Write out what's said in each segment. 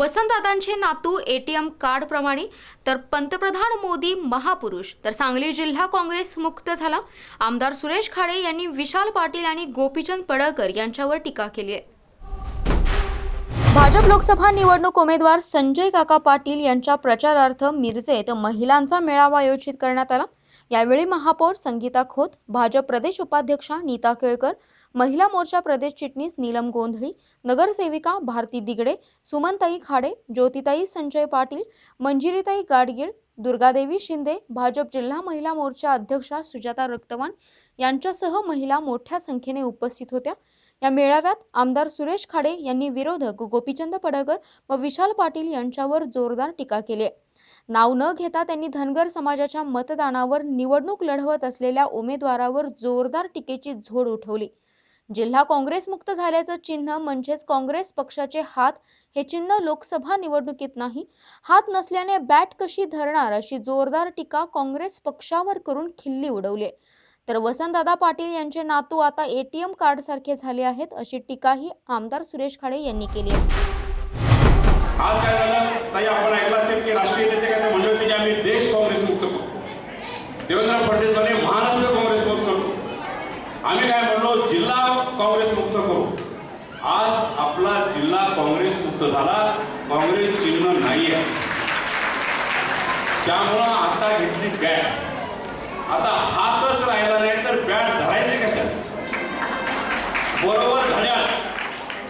वसंतदादांचे नातू ATM card प्रमाणे तर पंतप्रधान मोदी महापुरुष. तर सांगली जिल्हा काँग्रेस मुक्त झाला. आमदार सुरेश खाडे यांनी विशाल पाटील आणि गोपीचंद पडळकर यांच्यावर टीका केली आहे. भाजप लोकसभा निवडणूक उमेदवार संजय काका पाटील यांच्या प्रचारार्थ मिरजेत महिलांचा मेळावा आयोजित करण्यात आला. यावेळी महापौर संगीता खोत भाजप प्रदेश उपाध्यक्षा नीता केळकर महिला मोर्चा प्रदेश चिटणीस नीलम गोंधळी नगरसेविका भारती दिगडे सुमनताई खाडे ज्योतिताई संजय पाटील मंजिरीताई गाडगीळ दुर्गादेवी शिंदे भाजप जिल्हा महिला मोर्चा अध्यक्षा सुजाता रक्तवान यांच्यासह महिला मोठ्या संख्येने उपस्थित होत्या या मेळाव्यात आमदार सुरेश खाडे यांनी विरोधक गोपीचंद पडळकर व विशाल पाटील यांच्यावर जोरदार टीका केली आहे. नाव न घेता त्यांनी धनगर समाजाच्या मतदानावर निवडणूक लढवत असलेल्या उमेदवारावर जोरदार टीकेची झोड उठवली. जिल्हा काँग्रेसमुक्त झाल्याचं चिन्ह म्हणजेच काँग्रेस पक्षाचे हात हे चिन्ह लोकसभा निवडणुकीत नाही हात नसल्याने बॅट कशी धरणार अशी जोरदार टीका काँग्रेस पक्षावर करून खिल्ली उडवली तर वसंतदादा पाटील यांचे नातू आता एटीएम कार्ड सारखे झाले आहेत अशी टीकाही आमदार सुरेश खाडे यांनी केली आहे आज काय झालं ताई आपण ऐकलं असेल की राष्ट्रीय नेते काय ते म्हणले होते की आम्ही देश काँग्रेस मुक्त करू देवेंद्र फडणवीस म्हणे महाराष्ट्र काँग्रेस मुक्त करू आम्ही काय म्हणलो जिल्हा काँग्रेस मुक्त करू. आज आपला जिल्हा काँग्रेस मुक्त झाला काँग्रेस चिन्ह नाही आहे त्यामुळं आता घेतली बॅट. आता हातच राहिला नाही तर बॅट धरायचे कशात बरोबर घड्याळ.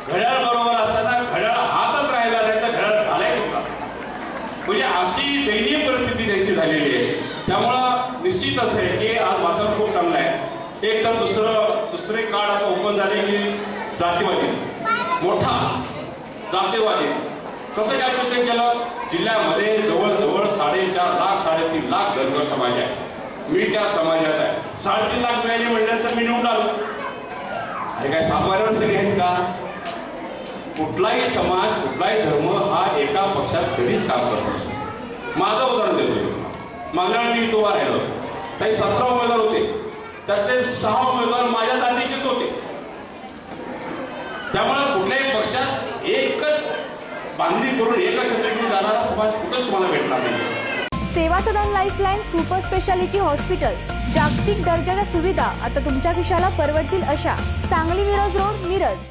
घड्याळ बरोबर असताना घड्याळ हातच राहिला नाही तर घड्याळ घालायचं का? म्हणजे अशी दयनीय परिस्थिती त्यांची झालेली आहे. त्यामुळं निश्चितच आहे की आज वातावरण खूप चांगलं आहे. एक तर दुसरं दुसरे काळ आता ओपन झाले की जातीवादीच मोठा जातीवादीच कसं कॅल्क्युलेशन केलं? जिल्ह्यामध्ये जवळजवळ साडेचार लाख साडेतीन लाख धनगर समाज आहे. मी त्या समाजात आहे. साडेतीन लाख मिळाले म्हटल्यानंतर मी निवडून आलो. अरे काय सातवाऱ्यावर सगळे आहेत का? कुठलाही समाज कुठलाही धर्म हा एका पक्षात कधीच काम करत नसतो माझं उदाहरण देतो. मी तुम्हाला मागल्या मी तो राहिलो काही सतरा उमेदवार होते. त्यातले सहा उमेदवार माझ्या जातीचेच होते. त्यामुळे कुठल्याही पक्षात एकच बांधणी करून एकच छत्रपती जाणारा समाज कुठंच तुम्हाला भेटणार नाही. Seva Sadan lifeline super speciality hospital. जागतिक दर्जाच्या सुविधा आता तुमच्या खिशाला परवडतील अशा सांगली मिरज रोड मिरज.